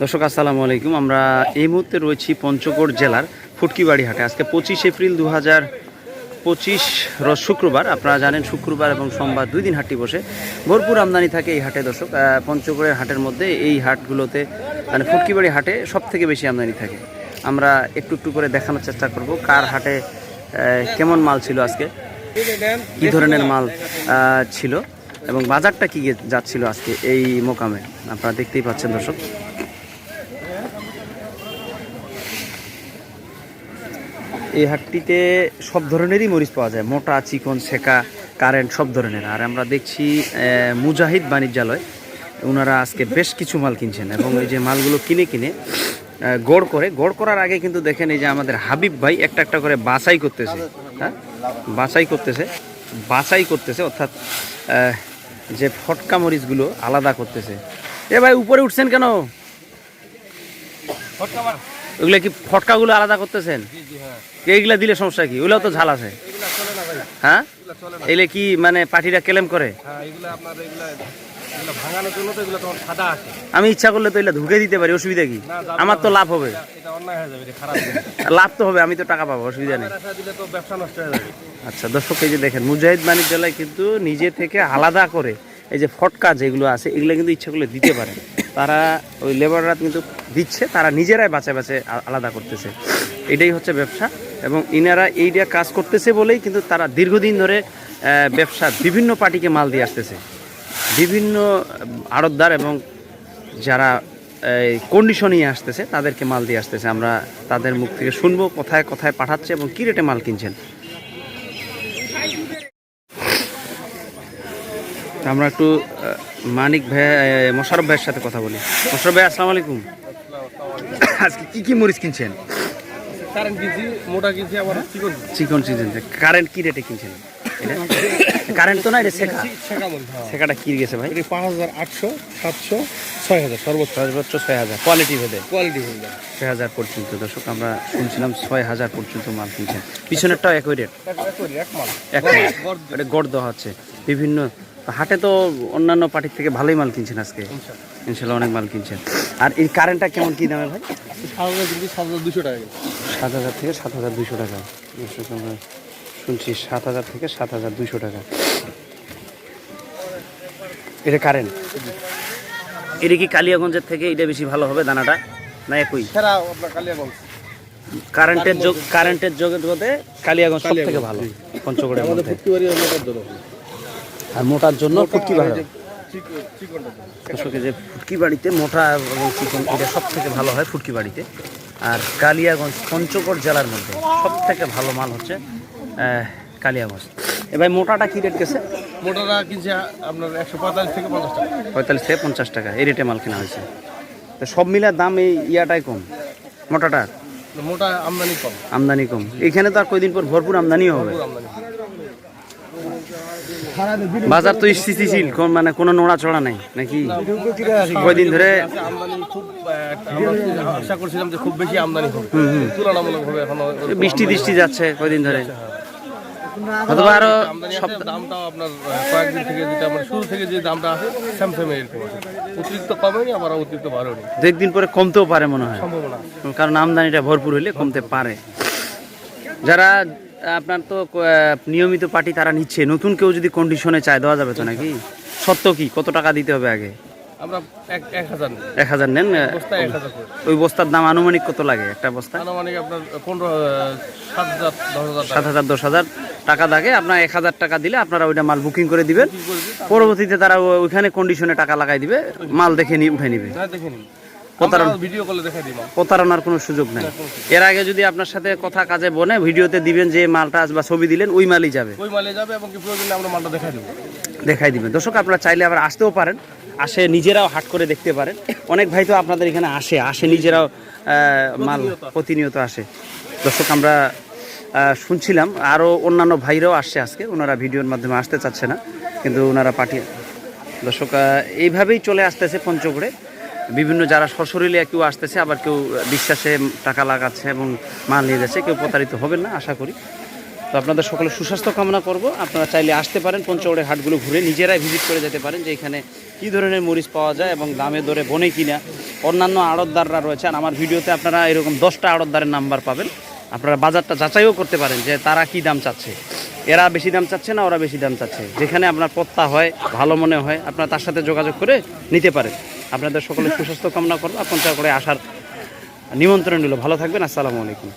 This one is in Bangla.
দর্শক, আসসালামু আলাইকুম। আমরা এই মুহূর্তে রয়েছি পঞ্চগড় জেলার ফুটকিবাড়ি হাটে। আজকে পঁচিশ এপ্রিল দু হাজার পঁচিশ রোজ শুক্রবার। আপনারা জানেন, শুক্রবার এবং সোমবার দুই দিন হাটটি বসে। ভরপুর আমদানি থাকে এই হাটে দর্শক। পঞ্চগড়ের হাটের মধ্যে এই হাটগুলোতে মানে ফুটকিবাড়ি হাটে সব থেকে বেশি আমদানি থাকে। আমরা একটু একটু করে দেখানোর চেষ্টা করব কার হাটে কেমন মাল ছিল আজকে, কি ধরনের মাল ছিল এবং বাজারটা কী যাচ্ছিল আজকে এই মোকামে। আপনারা দেখতেই পাচ্ছেন দর্শক। এই হাটটিতে সব ধরনেরই মরিচ পাওয়া যায়। মোটা, চিকন, সেকা, কারেন্ট সব ধরনের। আর আমরা দেখছি মুজাহিদ বাণিজ্যালয়। ওনারা আজকে বেশ কিছু মাল কিনছেন এবং এই যে মালগুলো কিনে কিনে গড় করে, গড় করার আগে কিন্তু দেখেন এই যে আমাদের হাবিব ভাই একটা একটা করে বাছাই করতেছে। হ্যাঁ? বাছাই করতেছে বাছাই করতেছে, অর্থাৎ যে ফটকা মরিচগুলো আলাদা করতেছে। এ ভাই, উপরে উঠছেন কেন? ওগুলো কি ফটকাগুলো আলাদা করতেছেন? এইগুলা দিলে সমস্যা কি? ওগুলো তো ঝাল আছে। হ্যাঁ? এলে কি মানে পার্টিরা কেলেম করে? হ্যাঁ এগুলো এগুলো এগুলো এগুলো আমি ইচ্ছা করলে তো এগুলা ঢুকে দিতে পারি অসুবিধা কি? আমার তো লাভ হবে। হয়ে লাভ তো হবে আমি তো টাকা পাবো অসুবিধা নেই। হয়ে আচ্ছা দর্শক এই যে দেখেন মুজাহিদ বাণিজ্যালয় কিন্তু নিজে থেকে আলাদা করে এই যে ফটকা যেগুলো আছে এগুলো কিন্তু ইচ্ছা করলে দিতে পারে। তারা ওই লেবাররা কিন্তু দিচ্ছে, তারা নিজেরাই বাঁচে বাঁচে আলাদা করতেছে। এটাই হচ্ছে ব্যবসা এবং ইনারা এইটা কাজ করতেছে বলেই কিন্তু তারা দীর্ঘদিন ধরে ব্যবসা বিভিন্ন পার্টিকে মাল দিয়ে আসতেছে। বিভিন্ন আড়তদার এবং যারা কন্ডিশন নিয়ে আসতেছে, তাদেরকে মাল দিয়ে আসতেছে। আমরা তাদের মুখ থেকে শুনব, কোথায় কোথায় পাঠাচ্ছে এবং কী রেটে মাল কিনছেন। আমরা একটু মানিক ভাই মোশারফ ভাইয়ের সাথে কথা বলি। মোশারফ ভাই আসসালামু আলাইকুম। আজকে কি কি মরিচ কিনছেন? কারেন্ট কিনছি মোটা কিনছি আবার চিকন। চিকন কারেন্ট কি রেটে কিনছেন? কারেন্ট তো না এটা শেখা। হ্যাঁ। শেখাটা কি গেছে ভাই? পাঁচ হাজার আটশো সাতশো ছয় হাজার সর্বোচ্চ। সর্বোচ্চ ছয় হাজার কোয়ালিটি ভেদে। কোয়ালিটি ছয় হাজার পর্যন্ত দর্শক আমরা শুনছিলাম ছয় হাজার পর্যন্ত মাল কিনছেন। পিছনেরটাও একই রেট? এক মাল। এক মাল। এটা গড় দেওয়া হচ্ছে বিভিন্ন হাটে তো অন্যান্য পার্টির থেকে ভালোই মাল কিনছেন আজকে। ইনশাল্লাহ অনেক মাল কিনছেন। আর এই কারেন্টটা কেমন কি দামে ভাই? সাত হাজার কিন্তু সাত হাজার দুশো টাকা সাত হাজার থেকে সাত হাজার দুশো টাকা। শুনছি সাত হাজার থেকে সাত হাজার দুশো টাকা। এটা কারেন্ট এটা কি কালিয়াগঞ্জের থেকে এটা বেশি ভালো হবে দানাটা না একই? কালিয়াগঞ্জ। কারেন্টের যোগ কারেন্টের জগতে কালিয়াগঞ্জ সব থেকে ভালো পঞ্চগড়ের আমাদের মধ্যে ফুটকি বাড়ি মোটার জন্য আর মোটার জন্য ফুটকি ভালো যে ফুটকি বাড়িতে মোটা এবং চিকন এটা সব থেকে ভালো হয় ফুটকি বাড়িতে। আর কালিয়াগঞ্জ পঞ্চগড় জেলার মধ্যে সব থেকে ভালো মাল হচ্ছে কালিয়াগঞ্জ। এবার মোটাটা কী রেট গেছে? মোটাটা কিনছে আপনার একশো পঁয়তাল্লিশ থেকে পঞ্চাশ টাকা। পঁয়তাল্লিশ থেকে পঞ্চাশ টাকা এই রেটে মাল কেনা হয়েছে। তো সব মিলে দাম এই ইয়াটাই কম মোটাটা মোটা আমদানি কম। আমদানি কম। এখানে তো আর কয়দিন পর ভরপুর আমদানিও হবে। আমদানি। বাজার তো স্থিতিশীল মানে কোনো নোড়া চড়া নাই নাকি? কয়দিন ধরে? আমদানি খুব আশা করছিলাম যে খুব বেশি আমদানি হবে। তুলনামূলক হবে বৃষ্টি দৃষ্টি যাচ্ছে কয়দিন ধরে? অথবা আরও দামটাও আপনার কয়েকদিন থেকে যেটা আমরা শুরু থেকে যে দামটা আছে সেম সেম এরকম আছে। অতিরিক্ত কমেনি আবার অতিরিক্ত বাড়েনি। দু একদিন পরে কমতেও পারে মনে হয়। সম্ভাবনা কারণ আমদানিটা ভরপুর হইলে কমতে পারে। যারা আপনার তো নিয়মিত পার্টি তারা নিচ্ছে। নতুন কেউ যদি কন্ডিশনে চায় দেওয়া যাবে তো নাকি? সত্য কি? কত টাকা দিতে হবে আগে? আমরা এক হাজার নেন? ওই বস্তার দাম আনুমানিক কত লাগে একটা বস্তা আনুমানিক আপনার পনেরো সাত হাজার দশ হাজার টাকা। থাকে আপনার এক হাজার টাকা দিলে আপনারা ওইটা মাল বুকিং করে দিবেন? পরবর্তীতে তারা ওইখানে কন্ডিশনে টাকা লাগাই দিবে। মাল দেখে নিয়ে উঠে নিবে। হ্যাঁ দেখে ভিডিও কলে দিই প্রতারণার কোনো সুযোগ নাই। এর আগে যদি আপনার সাথে কথা কাজে বনে ভিডিওতে দিবেন যে মালটা বা ছবি দিলেন ওই মালই যাবে। ওই মালে যাবে এবং কি প্রয়োজনে আমরা মালটা দেখাই দেবো। দেখাই দিবেন। দর্শক আপনারা চাইলে আবার আসতেও পারেন। আসে নিজেরাও হাট করে দেখতে পারেন। অনেক ভাই তো আপনাদের এখানে আসে আসে নিজেরাও মাল প্রতিনিয়ত আসে। দর্শক আমরা শুনছিলাম আরও অন্যান্য ভাইরাও আসছে আজকে। ওনারা ভিডিওর মাধ্যমে আসতে চাচ্ছে না কিন্তু ওনারা পাঠিয়ে দর্শক এইভাবেই চলে আসতেছে পঞ্চগড়ে। বিভিন্ন যারা সশরীরে কেউ আসতেছে, আবার কেউ বিশ্বাসে টাকা লাগাচ্ছে এবং মাল নিয়ে যাচ্ছে, কেউ প্রতারিত হবেন না, আশা করি। তো আপনাদের সকলে সুস্বাস্থ্য কামনা করব। আপনারা চাইলে আসতে পারেন, পঞ্চগড়ের হাটগুলো ঘুরে নিজেরাই ভিজিট করে যেতে পারেন যে এখানে কী ধরনের মরিচ পাওয়া যায় এবং দামে দরে বনে কিনা। অন্যান্য আড়তদাররা রয়েছে, আর আমার ভিডিওতে আপনারা এরকম দশটা আড়তদারের নাম্বার পাবেন। আপনারা বাজারটা যাচাইও করতে পারেন যে তারা কি দাম চাচ্ছে। এরা বেশি দাম চাচ্ছে না ওরা বেশি দাম চাচ্ছে? যেখানে আপনার পত্তা হয়, ভালো মনে হয়, আপনারা তার সাথে যোগাযোগ করে নিতে পারেন। আপনাদের সকলে সুস্বাস্থ্য কামনা করব। আপনার করে আসার নিমন্ত্রণ নিল ভালো থাকবেন। আসসালামু আলাইকুম।